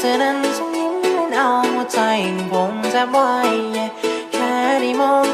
เธอนั้นมีฉันยิ้มเล่นเอาหัวใจของผมแทบไหวแค่ได้มอง